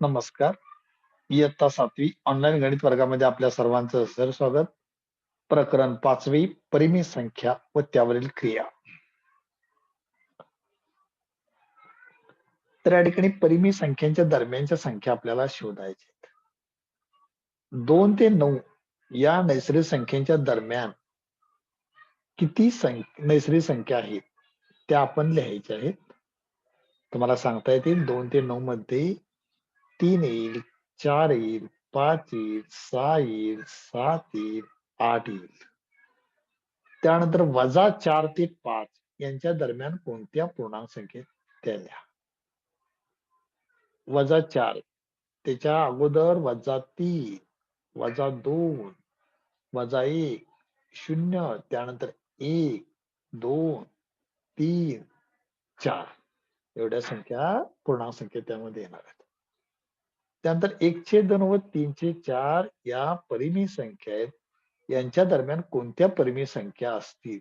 नमस्कार. इयत्ता सातवी ऑनलाईन गणित वर्गामध्ये आपल्या सर्वांचं सर स्वागत. प्रकरण पाचवी परिमी संख्या व त्यावरील क्रिया. तर या ठिकाणी परिमी संख्यांच्या दरम्यानच्या संख्या आपल्याला शोधायच्या आहेत. 2 ते नऊ या नैसर्गिक संख्यांच्या दरम्यान किती नैसर्गिक संख्या आहेत त्या आपण लिहायच्या आहेत. तुम्हाला सांगता येतील दोन ते नऊ मध्ये 3 येईल, 4 येईल, 5 येईल, 6 येईल, 7 येईल, 8 येईल. त्यानंतर वजा 4 ते 5 यांच्या दरम्यान कोणत्या पूर्णांक संख्येत त्या लिहा. वजा 4 त्याच्या अगोदर वजा 3 वजा 2 वजा 1 0 त्यानंतर 1 2 3 4 एवढ्या संख्या पूर्णांक संख्या त्यामध्ये येणार आहेत. त्यानंतर 1/2 व 3/4 या परिमी संख्या आहेत. यांच्या दरम्यान कोणत्या परिमी संख्या असतील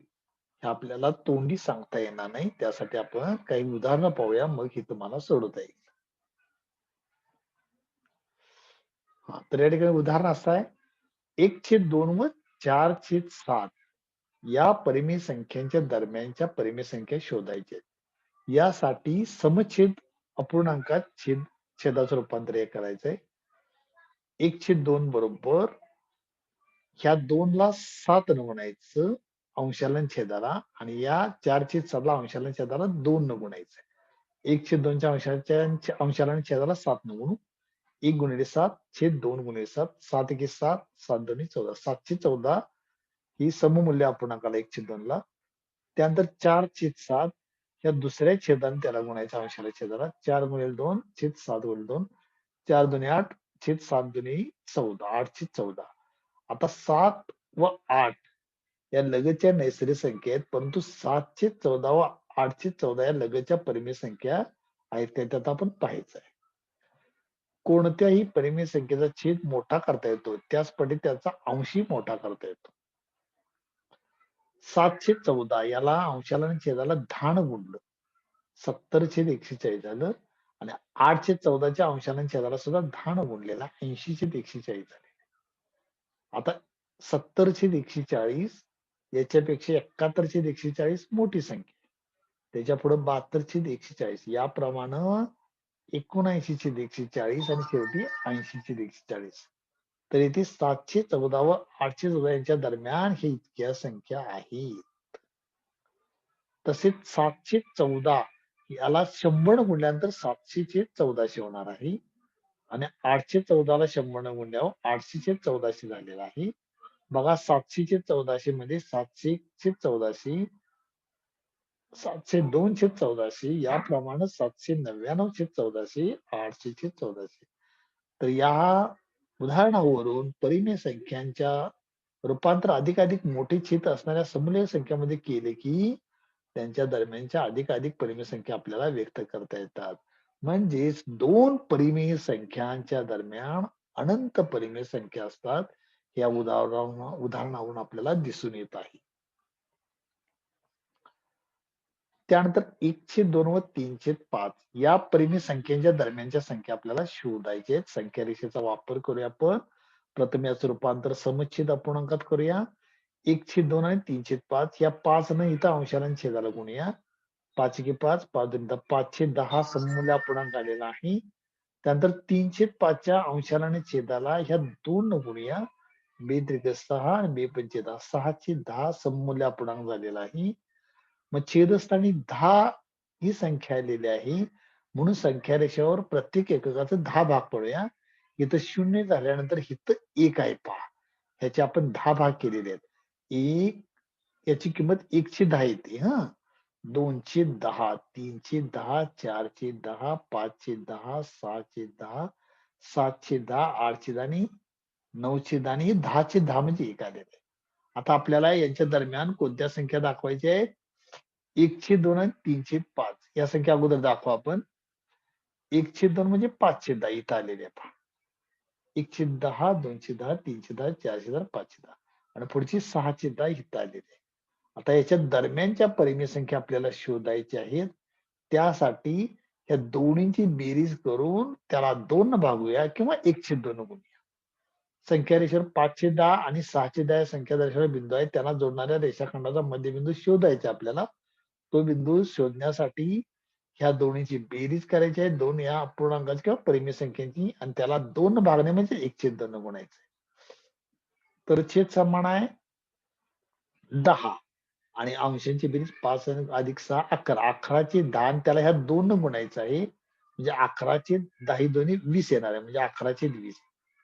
हे आपल्याला तोंडी सांगता येणार नाही. त्यासाठी आपण काही उदाहरणं पाहूया मग ही तुम्हाला सोडवता येईल. हा तर या ठिकाणी उदाहरण असं आहे 1/2 व 4/7 या परिमेय संख्यांच्या दरम्यानच्या परिमेय संख्या शोधायच्या यासाठी समछेद अपूर्णांकात छेद छेदाचं रूपांतर एक करायचंय. एकशे दोन बरोबर. ह्या दोनला सात न गुणायचं अंशालन छेदाला आणि या चारशे सातला अंशालन छेदाला दोन न गुणायचं एकशे दोनच्या अंशाच्या अंशालन छेदाला सात न गुणू एक गुणिले सात छेद दोन गुणिले सात सात एके सात सात दोन्ही चौदा. सातशे चौदा ही सममूल्य अपूर्णांकाला एकशे दोनला. त्यानंतर चार छेद सात या दुसऱ्या छेदाने त्याला गुणायचा अंशाला छेदाला 4 गुणिले 2 छेद 7 गुणिले 2 4 दुणे 8 छेद 7 दुणे 14 8/14 आता सात व आठ या लगतच्या नैसर्गिक संख्या आहेत परंतु 7/14 व 8/14 या लगतच्या परिमेय संख्या आहेत त्या त्यात आपण पाहायचं आहे. कोणत्याही परिमेय संख्येचा छेद मोठा करता येतो त्याचपणे त्याचा अंशही मोठा करता येतो. सातशे चौदा याला अंशाला आणि छेदाला धान गुणलं. सत्तर छेद एकशे चाळीस झालं आणि आठशे चौदाच्या अंशाला आणि छेदाला सुद्धा धान गुणलेला ऐंशी छेद एकशे चाळीस झाले. आता सत्तर छेद एकशे चाळीस याच्यापेक्षा एकाहत्तर छेद एकशे चाळीस मोठी संख्या त्याच्या पुढे बहात्तर छेद एकशे चाळीस याप्रमाणे एकोणऐंशी छेद एकशे चाळीस आणि शेवटी ऐंशी छेद एकशे चाळीस तरी ती सातशे चौदा व आठशे चौदा यांच्या दरम्यान हे इतक्या संख्या आहेत. तसेच सातशे चौदा याला शंभर म्हटल्यानंतर सातशेचे चौदाशे होणार आहे. आणि आठशे चौदाला शंभर गुणल्यावर आठशेचे चौदाशे झालेला आहे. बघा सातशेचे चौदाशे म्हणजे सातशे चे चौदाशे सातशे दोनशे चौदाशे याप्रमाणे सातशे नव्याण्णवशे चौदाशे आठशे चे चौदाशे. तर या उदाहरणावरून परिमेय संख्यांच्या रूपांतर अधिकाधिक मोठे छेद असणाऱ्या समूलय संख्यामध्ये केले की त्यांच्या दरम्यानच्या अधिकाधिक परिमेय संख्या आपल्याला व्यक्त करता येतात. म्हणजेच दोन परिमेय संख्यांच्या दरम्यान अनंत परिमेय संख्या असतात. या उदाहरणा उदाहरणावरून आपल्याला दिसून येत आहे. त्यानंतर 1/2 व 3/5 या परिमेय संख्येच्या दरम्यानच्या संख्या आपल्याला शोधायचे आहेत. संख्या रेषेचा वापर करूया आपण. प्रथम याचं रूपांतर समच्छेद अपूर्णांकात करूया. 1/2 आणि 3/5 या पाच न इथं अंशाला छेदाला गुणूया. पाच एके पाच पाच दोन पाचशे दहा समूल्य अपूर्णांक आलेला आहे. त्यानंतर तीनशे पाचच्या अंशाला आणि छेदाला ह्या दोन न गुणूया. बे त्रिक सहा आणि बे पंचे 10 6/10 सममूल्य अपूर्णांक झालेला आहे. मग छेदस्थानी दहा ही संख्या आलेली आहे. म्हणून संख्या रेषेवर प्रत्येक एककाचा दहा भाग पडूया इथं शून्य झाल्यानंतर इथं एक आहे पहा. ह्याचे आपण दहा भाग केलेले आहेत. एक याची किंमत 1/10 येते हा दोनशे दहा तीनशे दहा चारशे दहा पाचशे दहा सहाशे दहा सातशे दहा आठशे दहा आणि 9/10 आणि 10/10 म्हणजे एक आलेले आता आपल्याला यांच्या दरम्यान कोणत्या संख्या दाखवायच्या आहेत? 1/2 आणि 3/5 या संख्या अगोदर दाखवू आपण. 1/2 म्हणजे 5/10 इथं आलेली आहे पहा. 1/10 2/10 3/10 4/10 5/10 आणि पुढची 6/10 इथं आलेली आहे. आता याच्या दरम्यानच्या परिमेय संख्या आपल्याला शोधायच्या आहेत. त्यासाठी या दोन्हींची बेरीज करून त्याला दोन भागूया किंवा एकशे दोन गुणूया संख्या रेषेवर पाचशे दहा आणि सहाशे दहा या संख्या दर्शवणारा बिंदू आहेत त्यांना जोडणाऱ्या रेषाखंडाचा मध्यबिंदू शोधायचा आपल्याला तो बिंदू शोधण्यासाठी ह्या दोन्हीची बेरीज करायची आहे. दोन या अपूर्णांकाची किंवा परिमेय संख्येची आणि त्याला दोन भागणे म्हणजे एकशे दोन गुणायचे. तर छेद समान आहे. दहा आणि अंशांची बेरीज पाच अधिक सहा अकरा. अकराचे दहा आणि त्याला ह्या दोन गुणायचं आहे. म्हणजे अकराचे दहा दोन्ही वीस येणार आहे. म्हणजे अकराचे वीस.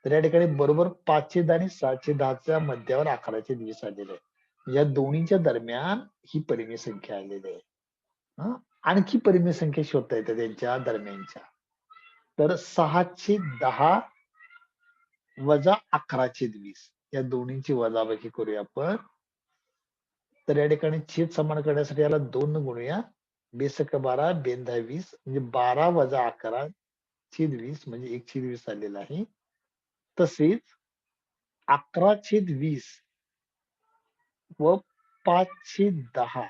तर या ठिकाणी बरोबर पाचशे दहा आणि सातशे दहाच्या मध्यावर अकराचे वीस आलेले आहे या दोन्हीच्या दरम्यान ही परिमेय संख्या आलेली आहे. आणखी परिमेय संख्या शोधता येते त्यांच्या दरम्यानच्या. तर सहाशे दहा वजा अकराशे वीस. या दोन्हींची वजाबाकी करूया आपण. तर या ठिकाणी छेद समान करण्यासाठी याला दोन गुणूया. बेसक बारा बेंधा वीस म्हणजे बारा वजा अकरा छेद वीस म्हणजे एकशे वीस आलेला आहे. तसेच अकरा छेद वीस व पाचशे दहा.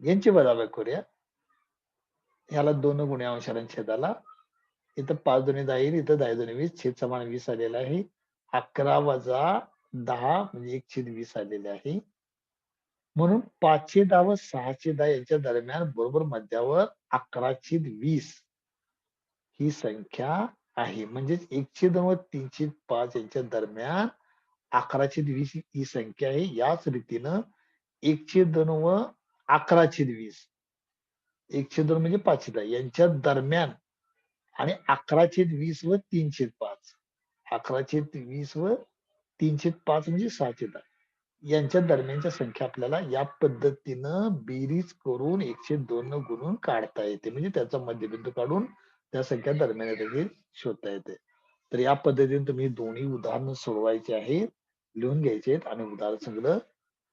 यांची वजाबाकी करूया. ह्याला दोन गुण्या अंशाला छेदाला इथं पाच दोन्ही दहा येईल इथं दहा दोन्ही वीस. छेद समान वीस आलेला आहे. अकरा वजा दहा म्हणजे एकशे वीस आलेले आहे. म्हणून पाचशे दहा व सहाशे दहा यांच्या दरम्यान बरोबर मध्यावर अकराशे वीस ही संख्या आहे. म्हणजेच एकशे दोन व तीनशे पाच यांच्या दरम्यान अकराशे वीस ही संख्या आहे. याच रीतीनं एकशे दोन व अकराशे वीस. एकशे दोन म्हणजे पाचशे दहा. यांच्या दरम्यान आणि अकराशे वीस व तीनशे पाच. अकराशे वीस व तीनशे पाच म्हणजे सहाशे दहा. यांच्या दरम्यानच्या संख्या आपल्याला या पद्धतीनं बेरीज करून एकशे दोन गुणून काढता येते. म्हणजे त्याचा मध्यबिंदू काढून त्या संख्या दरम्यान शोधता येते. तर या पद्धतीने तुम्ही दोन्ही उदाहरणं सोडवायचे आहेत. लिहून घ्यायचे आहेत आणि उदाहरण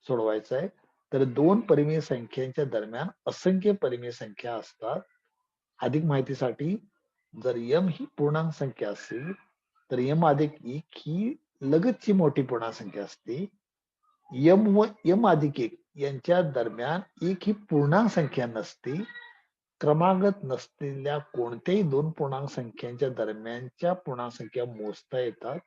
सोडवायचं आहे तर दोन परिमेय संख्यांच्या दरम्यान असंख्य परिमेय संख्या असतात. अधिक माहितीसाठी जर यम ही पूर्णांक संख्या असेल तर यम अधिक एक ही लगतची मोठी पूर्णांक संख्या असते. यम व यम अधिक एक यांच्या दरम्यान एक ही पूर्णांक संख्या नसते. क्रमागत नसलेल्या कोणत्याही दोन पूर्णांक संख्यांच्या दरम्यानच्या पूर्णांक संख्या मोजता येतात.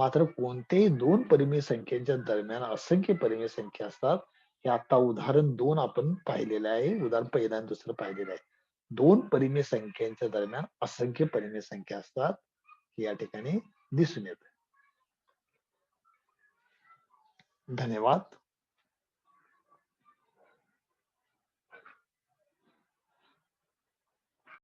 मात्र कोणत्याही दोन परिमेय संख्येच्या दरम्यान असंख्य परिमेय संख्या असतात हे आता उदाहरण दोन आपण पाहिलेलं आहे. उदाहरण पहिलं आणि दुसरं पाहिलेलं आहे. दोन परिमेय संख्यांच्या दरम्यान असंख्य परिमेय संख्या असतात हे या ठिकाणी दिसून येत. धन्यवाद.